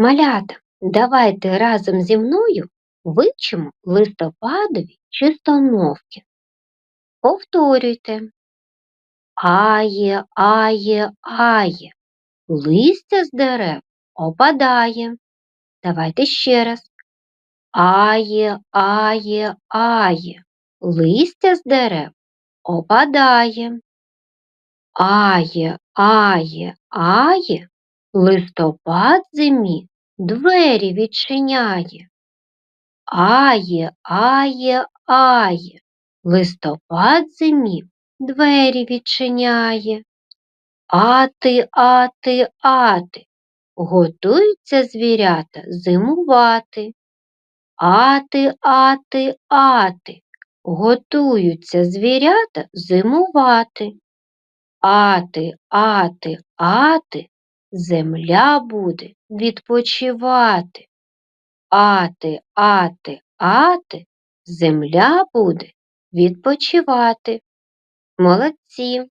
Малята, давайте разом зі мною вивчимо листопадові чистомовки. Повторюйте. Ає, ає, ає, листя з дерев опадає. Давайте ще раз. Ає, ає, ає, листя з дерев опадає. Ає, ає, ає, листопад зимі двері відчиняє. Ає, ає, ає, листопад зимі двері відчиняє. Ати, ати, ати, готуються звірята зимувати. Ати, ати, ати, готуються звірята зимувати. Ати, ати, ати, земля буде відпочивати. Ати, ати, ати, земля буде відпочивати. Молодці!